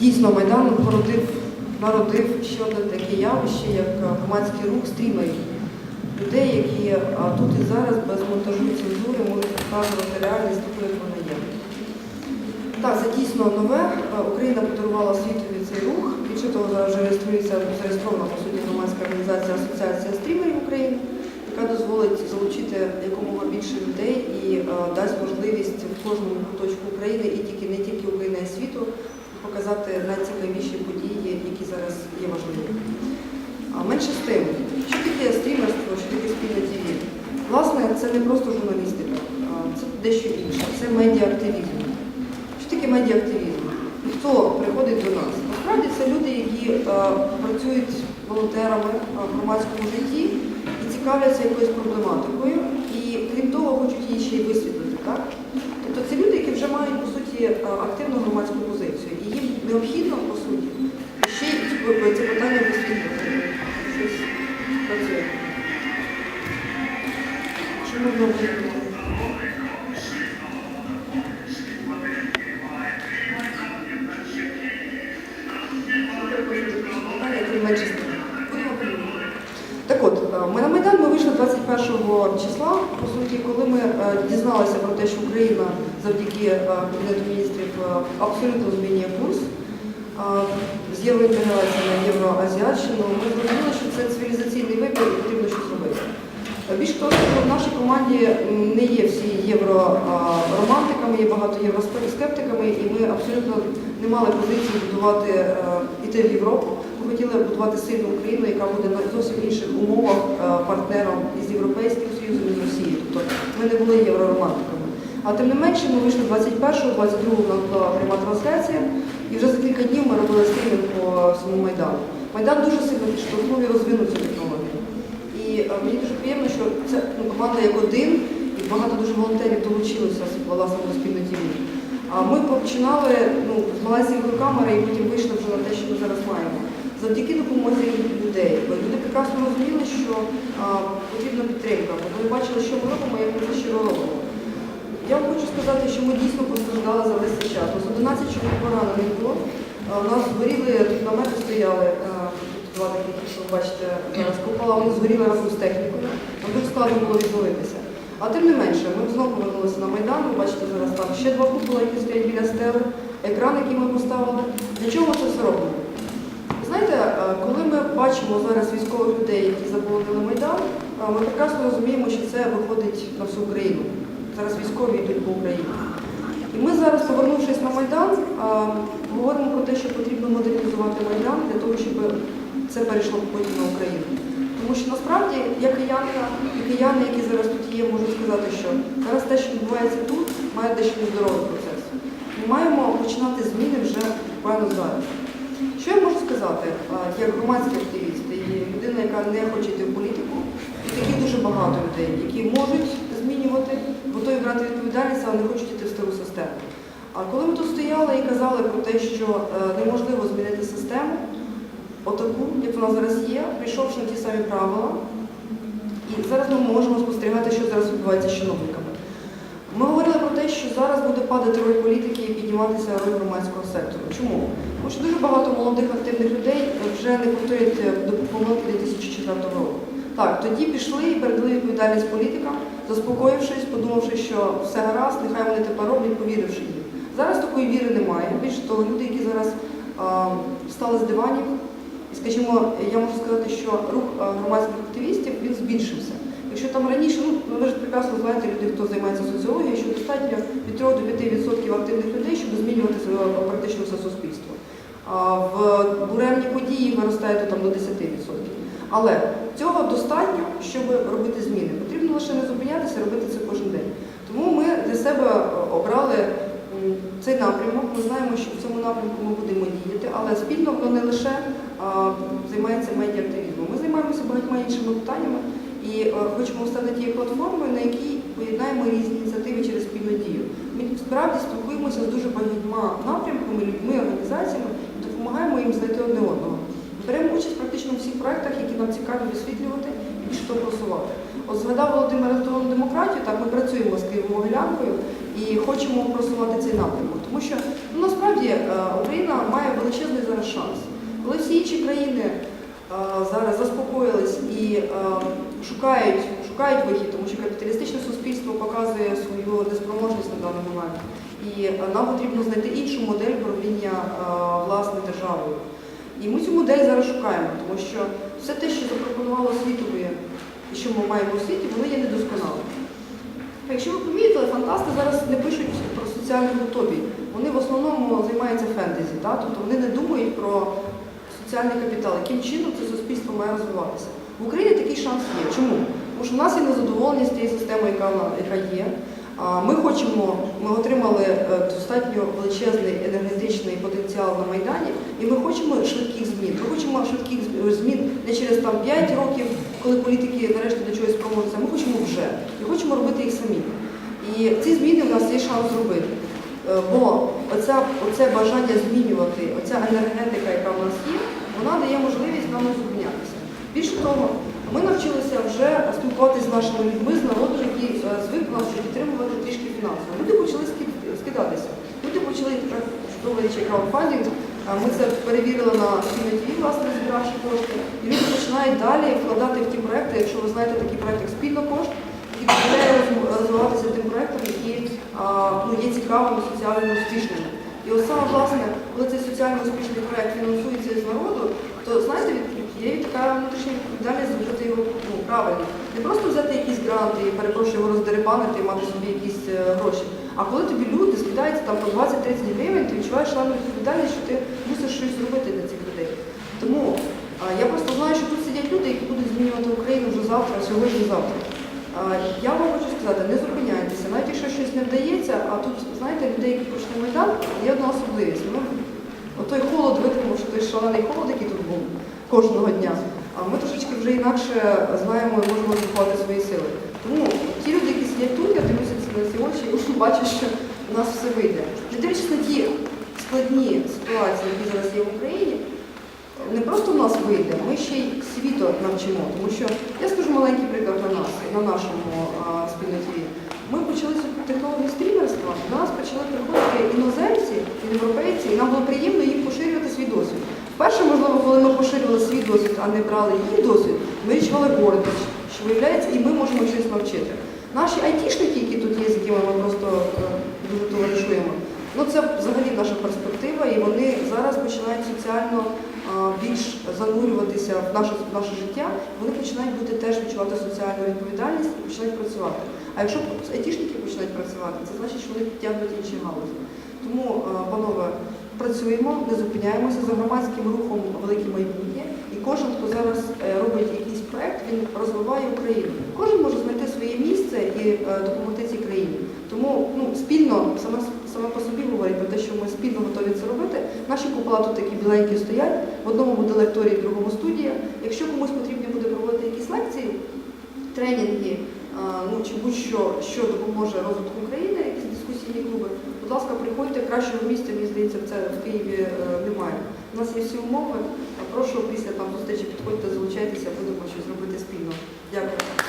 Дійсно, Майдан породив, народив ще таке явище, як е, громадський рух стрімерів. Людей, які е, тут і зараз без монтажу цензури можуть показувати реальність такою, як вона є. Так, це дійсно нове. Е, Україна подарувала світові цей рух. Більше того, зараз вже реєструється зареєстрована по суті громадська організація Асоціація стрімерів України, яка дозволить залучити якомога більше людей і е, дасть можливість в кожному куточку України і тільки не тільки України, а й світу показати найцікавіші події, які зараз є важливі. А менше з тим, що таке стрімерство, що таке спільне ТВ? Власне, це не просто журналістика, це дещо інше, це медіаактивізм. Що таке медіаактивізм? Хто приходить до нас? Насправді це люди, які працюють волонтерами в громадському житті і цікавляться якоюсь проблематикою, і крім того, хочуть її ще й висвітлити. Так? Тобто це люди, які вже мають по суті активну громадську позицію, необхідно, по суті, ще й ці- питання висвітлювати. Щось працює. Що можна висвітлити? Так от, е, ми на Майдан ми вийшли 21 числа, по суті, коли ми е, дізналися про те, що Україна завдяки е, Кабінету міністрів абсолютно змінює курс з євроінтеграції на євроазіатщину, ми зрозуміли, що це цивілізаційний вибір і потрібно щось робити. Більш того, в нашій команді не є всі євроромантиками, є багато євроскептиками, і ми абсолютно не мали позиції будувати е, іти в Європу. Ми хотіли будувати сильну Україну, яка буде на зовсім інших умовах е, партнером із Європейським Союзом і з Росією. Тобто ми не були євроромантиками. А тим не менше, ми вийшли 21-го, 22-го у нас була пряма трансляція, і вже за кілька днів ми робили стрімінг по всьому Майдану. Майдан дуже сильно підштовхнув і розвинув цю технологію. І е, мені дуже приємно, що це ну, команда як один, і багато дуже волонтерів долучилося власне до спільної тімі. А ми починали ну, з маленької камери і потім вийшли вже на те, що ми зараз маємо. Завдяки допомозі людей. Бо люди прекрасно розуміли, що а, потрібна підтримка, бо вони бачили, що ми робимо, як ми це щиро робимо. Я вам хочу сказати, що ми дійсно постраждали за весь цей час. У нас 11 чоловік поранених було. У нас згоріли, тут намети стояли, тут два такі, що ви бачите, зараз купола, вони згоріли разом з технікою. Нам дуже складно було відновитися. А тим не менше, ми знову повернулися на Майдан, ви бачите зараз там ще два купола, які стоять біля стели, екран, який ми поставили. Для чого це все робимо? Знаєте, е, коли ми бачимо зараз військових людей, які заполонили Майдан, е, ми прекрасно розуміємо, що це виходить на всю Україну. Зараз військові йдуть по Україні. І ми зараз, повернувшись на Майдан, говоримо про те, що потрібно модернізувати Майдан для того, щоб це перейшло потім на Україну. Тому що насправді я і кияни, які зараз тут є, можуть сказати, що зараз те, що відбувається тут, має дещо нездоровий процес. Ми маємо починати зміни вже буквально зараз. Що я можу сказати, як громадський активіст і людина, яка не хоче йти в політику, і таких дуже багато людей, які можуть змінювати, готові брати відповідальність, але не хочуть йти в стару систему. А коли ми тут стояли і казали про те, що е, неможливо змінити систему, отаку, як вона зараз є, прийшовши на ті самі правила, і зараз ми можемо спостерігати, що зараз відбувається з чиновниками. Ми говорили про те, що зараз буде падати роль політики і підніматися роль громадського сектору. Чому? Тому що дуже багато молодих активних людей вже не повторюють до помилки 2004 року. Так, тоді пішли і передали відповідальність політикам, заспокоївшись, подумавши, що все гаразд, нехай вони тепер роблять, повіривши їм. Зараз такої віри немає. Більше того, люди, які зараз а, встали з диванів, і, скажімо, я можу сказати, що рух громадських активістів він збільшився. Якщо там раніше, ну ви ж прекрасно знаєте, люди, хто займається соціологією, що достатньо від 3 до 5% активних людей, щоб змінювати е, практично все суспільство. А в буремні події виростає до 10%. Але цього достатньо, щоб робити зміни. Потрібно лише не зупинятися, робити це кожен день. Тому ми для себе е, обрали цей напрямок. Ми знаємо, що в цьому напрямку ми будемо діяти, але спільно воно не лише а, займається медіаактивізмом. Ми займаємося багатьма іншими питаннями і е, хочемо стати тією платформою, на якій поєднаємо різні ініціативи через спільну дію. Ми справді спілкуємося з дуже багатьма напрямками, людьми, організаціями і допомагаємо їм знайти одне одного. Беремо участь практично у всіх проєктах, нам цікаві висвітлювати і більше просувати. От згадав Володимир Антоновну демократію, так ми працюємо з Києво-Могилянкою і хочемо просувати цей напрямок. Тому що ну, насправді е, Україна має величезний зараз шанс. Коли всі інші країни е, зараз заспокоїлись і е, шукають, шукають вихід, тому що капіталістичне суспільство показує свою неспроможність на даний момент. І нам потрібно знайти іншу модель управління е, власне державою. І ми цю модель зараз шукаємо, тому що все те, що запропонувало світові, і що ми маємо у світі, воно є недосконалим. Якщо ви помітили, фантасти зараз не пишуть про соціальну утопію. Вони в основному займаються фентезі, да? тобто вони не думають про соціальний капітал, яким чином це суспільство має розвиватися. В Україні такий шанс є. Чому? Тому що в нас є системою, яка, вона- яка є. Ми хочемо, ми отримали е, достатньо величезний енергетичний потенціал на Майдані, і ми хочемо швидких змін. Ми хочемо швидких змін не через там 5 років, коли політики нарешті до чогось промовляться. Ми хочемо вже і хочемо робити їх самі. І ці зміни в нас є шанс зробити. Е, Бо оця, оце бажання змінювати, оця енергетика, яка в нас є, вона дає можливість нам зупинятися. Більше того, ми навчилися вже спілкуватися з нашими людьми, з народом, які е, звик нас підтримувати трішки фінансово. Люди почали скидатися. Люди почали чудовий краудфандинг. Ми це перевірили на спільноті, власне, збиравши кошти. І люди починають далі вкладати в ті проекти, якщо ви знаєте такий проект, як спільно кошт, який дозволяє розвиватися тим проектам, які ну, є цікавими, соціально успішними. І от саме власне, коли цей соціально успішний проект фінансується з народу, то знаєте, від- є така внутрішня відповідальність зробити його ну, правильно. Не просто взяти якісь гранти і перепрошую його роздерибанити і мати собі якісь е, гроші. А коли тобі люди скидаються там по 20-30 гривень, ти відчуваєш шалену відповідальність, що ти мусиш щось зробити для цих людей. Тому я просто знаю, що тут сидять люди, які будуть змінювати Україну вже завтра, сьогодні, завтра. Я вам хочу сказати, не зупиняйтеся, навіть якщо щось не вдається, а тут, знаєте, людей, які пройшли Майдан, є одна особливість. Ми, отой холод витримав, що той шалений холод, який тут був кожного дня, а ми трошечки вже інакше знаємо і можемо розрахувати свої сили. Тому ті люди, які сидять тут, я дивлюся на ці очі і бачу, що у нас все вийде. Не дивлячись на ті складні ситуації, які зараз є в Україні, не просто в нас вийде, ми ще й світу навчимо. Тому що я скажу маленький приклад на нас, на нашому спільноті. Ми почали технологію стрімерства, до нас почали приходити іноземці, європейці, і нам було приємно їм поширювати свій досвід. Вперше, можливо, коли ми поширювали свій досвід, а не брали її досвід, ми відчували гордість, що виявляється, і ми можемо щось навчити. Наші айтішники, які тут є, з якими ми просто е, дуже товаришуємо, ну це взагалі наша перспектива, і вони зараз починають соціально більш занурюватися в наше, в наше життя, вони починають бути теж відчувати соціальну відповідальність і починають працювати. А якщо айтішники починають працювати, це значить, що вони підтягнуть інші галузі. Тому, панове, працюємо, не зупиняємося за громадським рухом велике майбутнє. І кожен, хто зараз е, робить якийсь проект, він розвиває Україну. Кожен може знайти своє місце і е, допомогти цій країні. Тому ну, спільно, саме, саме по собі говорить про те, що ми спільно готові це робити. Наші купола тут такі біленькі стоять, в одному буде лекторій, в другому студія. Якщо комусь потрібно буде проводити якісь лекції, тренінги, ну чи будь-що, що допоможе розвитку України, якісь дискусійні клуби, будь ласка, приходьте кращого місця, мені здається, це в Києві е, немає. У нас є всі умови. Прошу після там зустрічі підходьте, залучайтеся, будемо щось робити спільно. Дякую.